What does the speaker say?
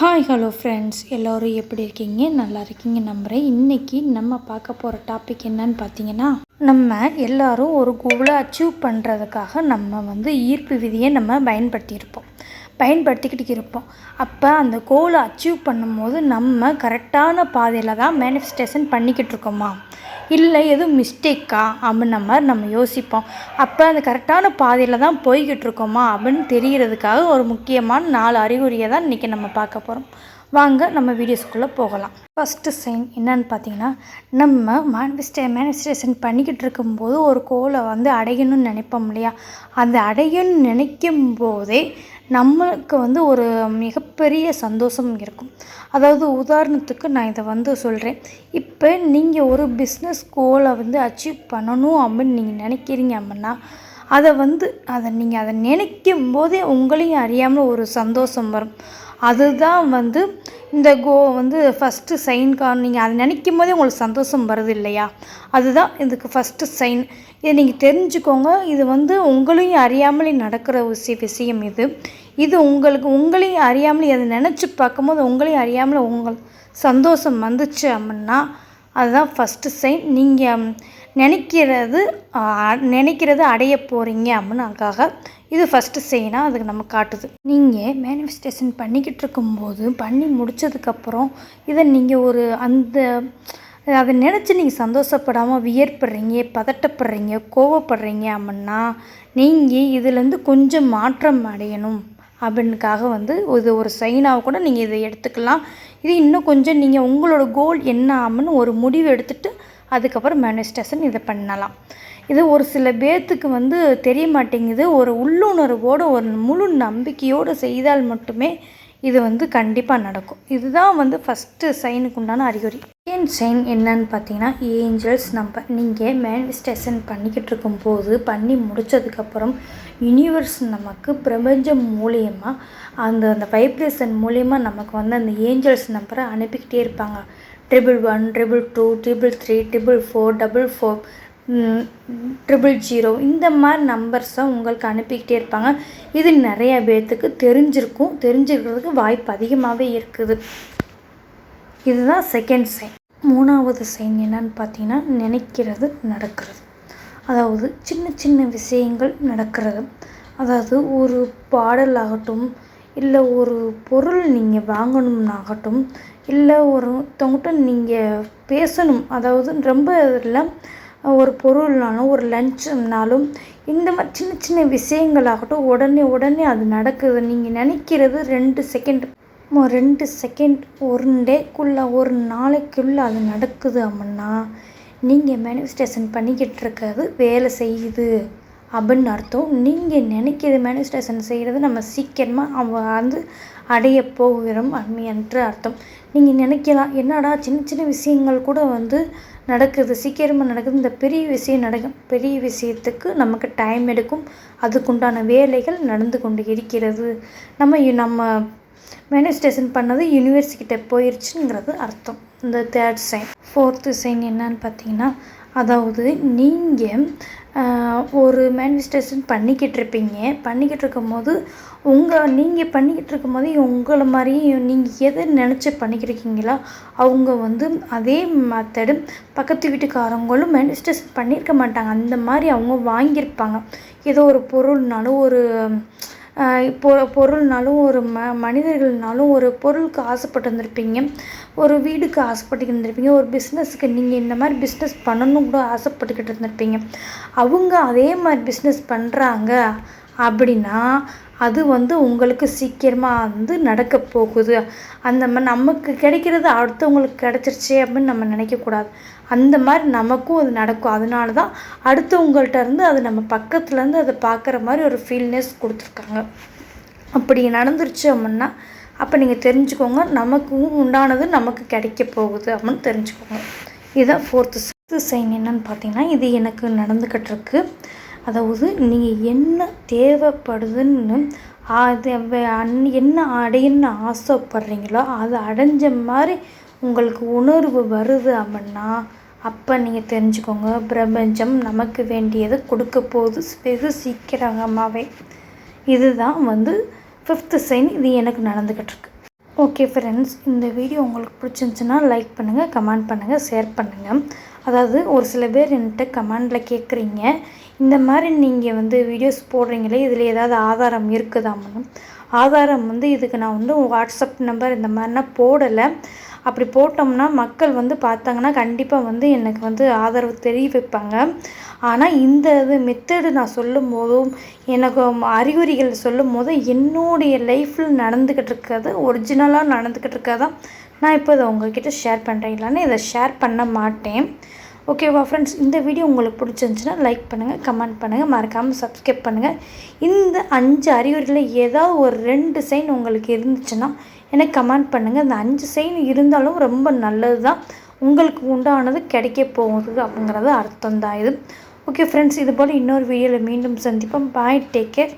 Hi hello friends எல்லோரும் எப்படி இருக்கீங்க? நல்லா இருக்கீங்க நம்புகிறேன் இன்றைக்கி நம்ம பார்க்க போகிற டாபிக் என்னன்னு பார்த்தீங்கன்னா நம்ம எல்லாரும் ஒரு கோலை அச்சீவ் பண்ணுறதுக்காக நம்ம வந்து ஈர்ப்பு விதியை நம்ம பயன்படுத்தியிருப்போம். பயன்படுத்திக்கிட்டு இருப்போம். அப்போ அந்த கோலை அச்சீவ் பண்ணும்போது நம்ம கரெக்டான பாதையில் தான் மேனிஃபெஸ்டேஷன் பண்ணிக்கிட்டு இருக்கோமா? இல்லை எதுவும் மிஸ்டேக்கா அப்படின்ன மாதிரி நம்ம யோசிப்போம். அப்போ அந்த கரெக்டான பாதையில் தான் போய்கிட்டு இருக்கோமா அப்படின்னு தெரிகிறதுக்காக ஒரு முக்கியமான நாலு அறிகுறியை தான் இன்றைக்கி நம்ம பார்க்க போகிறோம் வாங்க நம்ம வீடியோஸ்குள்ளே போகலாம். ஃபஸ்ட்டு சைன் என்னன்னு பார்த்தீங்கன்னா நம்ம மேனிஃபெஸ்டே மேனிஃபெஸ்டேஷன் பண்ணிக்கிட்டு இருக்கும்போது ஒரு கோலை வந்து அடையணும்னு நினைப்போம் இல்லையா? அந்த அடையணும்னு நினைக்கும் போதே நம்மளுக்கு வந்து ஒரு மிகப்பெரிய சந்தோஷம் இருக்கும். அதாவது உதாரணத்துக்கு நான் இதை வந்து சொல்கிறேன் இப்போ நீங்கள் ஒரு பிஸ்னஸ் கோலை வந்து அச்சீவ் பண்ணணும் அப்படின்னு நீங்கள் நினைக்கிறீங்க அப்படின்னா அதை வந்து அதை நீங்கள் அதை நினைக்கும் போதே உங்களையும் அறியாமல் ஒரு சந்தோஷம் வரும். அதுதான் வந்து இந்த கோ வந்து ஃபஸ்ட்டு சைன் கான் நீங்கள் அதை நினைக்கும் போதே உங்களுக்கு சந்தோஷம் வருது இல்லையா? அதுதான் இதுக்கு ஃபஸ்ட்டு சைன் இதை நீங்கள் தெரிஞ்சுக்கோங்க. இது வந்து உங்களையும் அறியாமலே நடக்கிற விஷய விஷயம் இது. இது உங்களுக்கு உங்களையும் அறியாமலே அதை நினச்சி பார்க்கும்போது உங்களையும் அறியாமல் உங்கள் சந்தோஷம் வந்துச்சு அப்படின்னா அதுதான் ஃபஸ்ட்டு சைன் நீங்கள் நினைக்கிறது நினைக்கிறது அடைய போகிறீங்க அப்படின்னாக்காக இது ஃபஸ்ட்டு சைனாக அதுக்கு நம்ம காட்டுது. நீங்கள் மேனிஃபெஸ்டேஷன் பண்ணிக்கிட்டு இருக்கும்போது பண்ணி முடித்ததுக்கப்புறம் இதை நீங்கள் ஒரு அந்த அதை நினச்சி நீங்கள் சந்தோஷப்படாமல் வியர்ப்படுறீங்க பதட்டப்படுறீங்க கோவப்படுறீங்க அப்படின்னா நீங்கள் இதுலேருந்து கொஞ்சம் மாற்றம் அடையணும் அப்படின்னுக்காக வந்து இது ஒரு சைனாக கூட நீங்கள் இதை எடுத்துக்கலாம். இது இன்னும் கொஞ்சம் நீங்கள் உங்களோட கோல் என்ன ஆகும்னு ஒரு முடிவு எடுத்துகிட்டு அதுக்கப்புறம் மேனிஃபெஸ்டேஷன் இதை பண்ணலாம். இது ஒரு சில பேர்த்துக்கு வந்து தெரிய மாட்டேங்குது ஒரு உள்ளுணர்வோடு ஒரு முழு நம்பிக்கையோடு செய்தால் மட்டுமே இது வந்து கண்டிப்பாக நடக்கும். இதுதான் வந்து ஃபஸ்ட்டு சைனுக்கு உண்டான அறிகுறி. செகண்ட் சைன் என்னன்னு பார்த்தீங்கன்னா ஏஞ்சல்ஸ் நம்ம நீங்கள் மேனிஃபெஸ்டேஷன் பண்ணிக்கிட்டு இருக்கும்போது பண்ணி முடித்ததுக்கப்புறம் யூனிவர்ஸ் நமக்கு பிரபஞ்சம் மூலியமாக அந்த அந்த வைப்ரேஷன் மூலியமாக நமக்கு வந்து அந்த ஏஞ்சல்ஸ் நம்பரை அனுப்பிக்கிட்டே இருப்பாங்க. Triple one triple two triple three triple four double four triple zero இந்த மாதிரி நம்பர்ஸை உங்களுக்கு அனுப்பிக்கிட்டே இருப்பாங்க. இது நிறைய பேர்த்துக்கு தெரிஞ்சிருக்கும். தெரிஞ்சுக்கிறதுக்கு வாய்ப்பு அதிகமாகவே இருக்குது. இதுதான் செகண்ட் சைன் மூணாவது சைன் என்னன்னு பார்த்தீங்கன்னா நினைக்கிறது நடக்கிறது. அதாவது சின்ன சின்ன விஷயங்கள் நடக்கிறது. அதாவது ஒரு பாடல் ஆகட்டும் இல்லை ஒரு பொருள் நீங்கள் வாங்கணும்னாகட்டும் இல்லை ஒருத்தவங்ககிட்ட நீங்கள் பேசணும். அதாவது ரொம்ப இல்லை ஒரு பொருள்னாலும் ஒரு லஞ்சுனாலும் இந்த மாதிரி சின்ன சின்ன விஷயங்களாகட்டும் உடனே உடனே அது நடக்குது. நீங்கள் நினைக்கிறது ரெண்டு செகண்ட் ரெண்டு செகண்ட் ஒரு டேக்குள்ளே ஒரு நாளைக்குள்ளே அது நடக்குது அப்படின்னா நீங்கள் மேனிஃபெஸ்டேஷன் பண்ணிக்கிட்டு இருக்கிறது வேலை செய்யுது. அப்படின்னு அர்த்தம். நீங்கள் நினைக்கிறது மேனிஃபெஸ்டேஷன் செய்கிறது நம்ம சீக்கிரமாக அவங்க வந்து அடைய போகிறோம் என்று அர்த்தம். நீங்கள் நினைக்கலாம். என்னடா சின்ன சின்ன விஷயங்கள் கூட வந்து நடக்குது சீக்கிரமாக நடக்குது. இந்த பெரிய விஷயம் நடக்கும் பெரிய விஷயத்துக்கு நமக்கு டைம் எடுக்கும். அதுக்குண்டான வேலைகள் நடந்து கொண்டு இருக்கிறது. நம்ம நம்ம மேனிஃபெஸ்டேஷன் பண்ணது யூனிவர்சிட்டிகிட்ட போயிடுச்சுங்கிறது அர்த்தம். இந்த தேர்ட் சைன் ஃபோர்த்து சைன் என்னன்னு பார்த்தீங்கன்னா அதாவது நீங்கள் ஒரு மேனிஃபெஸ்டேஷன் பண்ணிக்கிட்டு இருப்பீங்க. பண்ணிக்கிட்டு இருக்கும்போது உங்கள் நீங்கள் பண்ணிக்கிட்டு இருக்கும்போது உங்களை மாதிரியே நீங்கள் எதை நினச்சி பண்ணிக்கிருக்கீங்களோ அவங்க வந்து அதே மெத்தடு பக்கத்து வீட்டுக்காரங்களும் மேனிஃபெஸ்டேஷன் பண்ணியிருக்க மாட்டாங்க. அந்த மாதிரி அவங்க வாங்கியிருப்பாங்க. ஏதோ ஒரு பொருள்னாலும் ஒரு பொ பொருள்னாலும் ஒரு ம மனிதர்கள்னாலும் ஒரு பொருளுக்கு ஆசைப்பட்டு இருந்திருப்பீங்க ஒரு வீடுக்கு ஆசைப்பட்டு இருந்திருப்பீங்க ஒரு பிஸ்னஸுக்கு நீங்கள் இந்த மாதிரி பிஸ்னஸ் பண்ணணும் கூட ஆசைப்பட்டுக்கிட்டு இருந்திருப்பீங்க அவங்க அதே மாதிரி பிஸ்னஸ் பண்ணுறாங்க அப்படின்னா அது வந்து உங்களுக்கு சீக்கிரமாக வந்து நடக்க போகுது. அந்த மாதிரி நமக்கு கிடைக்கிறது அடுத்தவங்களுக்கு கிடச்சிருச்சே அப்படின்னு நம்ம நினைக்கக்கூடாது அந்த மாதிரி நமக்கும் அது நடக்கும். அதனால தான் அடுத்தவங்கள்ட்ட இருந்து அது நம்ம பக்கத்துலேருந்து அதை பார்க்குற மாதிரி ஒரு ஃபீல்னஸ் கொடுத்துருக்காங்க. அப்படி நடந்துருச்சு அப்படின்னா அப்போ நீங்கள் தெரிஞ்சுக்கோங்க நமக்கும் உண்டானது நமக்கு கிடைக்க போகுது அப்படின்னு தெரிஞ்சுக்கோங்க. இதுதான் ஃபோர்த்து சிக்ஸ்த்து சைன் என்னன்னு பார்த்தீங்கன்னா இது எனக்கு நடந்துக்கிட்டு இருக்குது அதாவது நீங்கள் என்ன தேவைப்படுதுன்னு அது என்ன அடையணும்னு ஆசைப்படுறீங்களோ அது அடைஞ்ச மாதிரி உங்களுக்கு உணர்வு வருது அப்படின்னா அப்போ நீங்கள் தெரிஞ்சுக்கோங்க. பிரபஞ்சம் நமக்கு வேண்டியதை கொடுக்க போகுது. வெகு சீக்கிரமாகவே இதுதான் வந்து ஃபிஃப்த்து சைன் இது எனக்கு நடந்துக்கிட்டு இருக்கு. ஓகே ஃப்ரெண்ட்ஸ் இந்த வீடியோ உங்களுக்கு பிடிச்சிருந்துச்சுன்னா லைக் பண்ணுங்கள் கமெண்ட் பண்ணுங்கள் ஷேர் பண்ணுங்கள் அதாவது ஒரு சில பேர் என்கிட்ட கமெண்டில் கேட்குறீங்க இந்த மாதிரி நீங்கள் வந்து வீடியோஸ் போடுறீங்களே இதில் ஏதாவது ஆதாரம் இருக்குதாமன்னு ஆதாரம் வந்து இதுக்கு நான் வந்து வாட்ஸ்அப் நம்பர் இந்த மாதிரினா போடலை. அப்படி போட்டோம்னா மக்கள் வந்து பார்த்தாங்கன்னா கண்டிப்பாக வந்து எனக்கு வந்து ஆதரவு தெரிவிப்பாங்க. ஆனால் இந்த இது மெத்தடு நான் சொல்லும் போதும் எனக்கு அறிகுறிகள் சொல்லும் போதும் என்னுடைய லைஃப்பில் நடந்துக்கிட்டு இருக்கிறது ஒரிஜினலாக நடந்துக்கிட்டு இருக்கிறதா நான் இப்போ இதை உங்ககிட்ட ஷேர் பண்ணுறேன் இல்லைன்னா இதை ஷேர் பண்ண மாட்டேன். ஓகேவா ஃப்ரெண்ட்ஸ் இந்த வீடியோ உங்களுக்கு பிடிச்சிருந்துச்சுன்னா லைக் பண்ணுங்கள் கமெண்ட் பண்ணுங்கள் மறக்காமல் சப்ஸ்கிரைப் பண்ணுங்கள் இந்த அஞ்சு அறிகுறியில் ஏதாவது ஒரு ரெண்டு சைன் உங்களுக்கு இருந்துச்சுன்னா எனக்கு கமெண்ட் பண்ணுங்கள் இந்த அஞ்சு சைன் இருந்தாலும் ரொம்ப நல்லது தான் உங்களுக்கு உண்டானது கிடைக்க போகுது அப்படிங்கிறது அர்த்தம் தான் இது. ஓகே ஃப்ரெண்ட்ஸ் இது போல் இன்னொரு வீடியோவில் மீண்டும் சந்திப்போம். Bye take care